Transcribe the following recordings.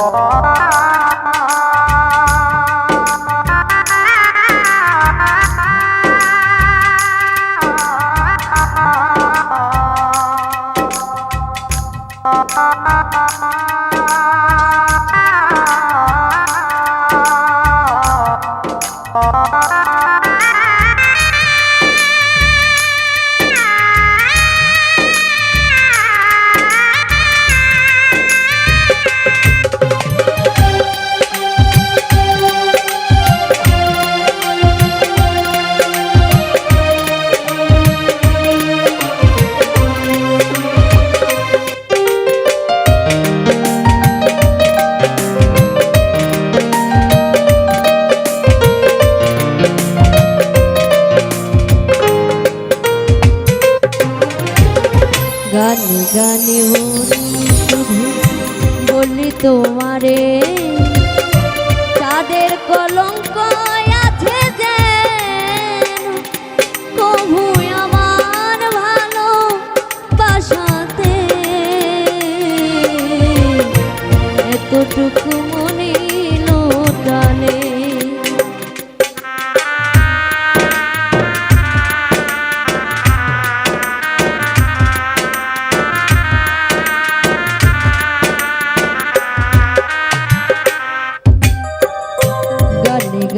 Oh,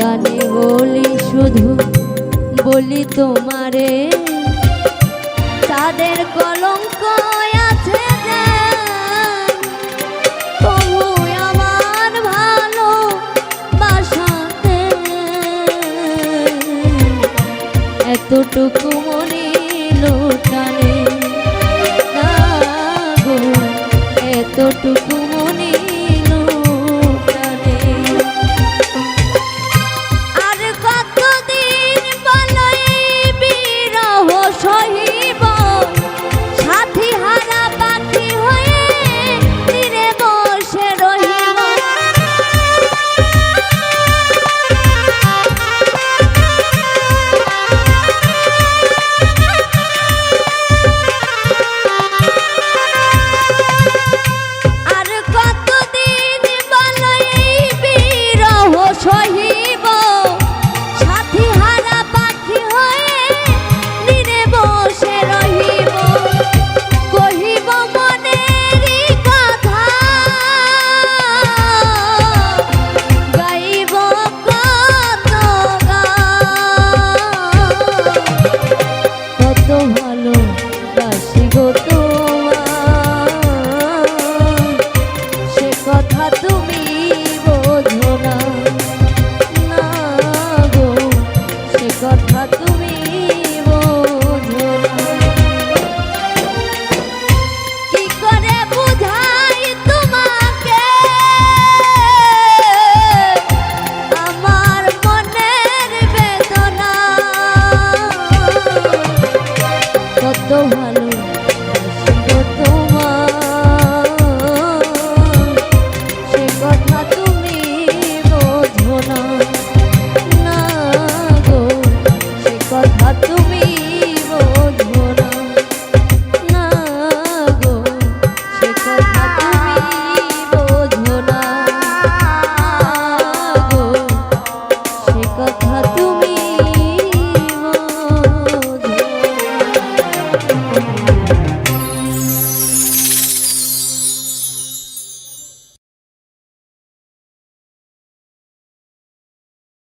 গানে বলি শুধু বলি তোমারে। তাদের কলঙ্ক আছে আমার ভালো এতটুকু 所以。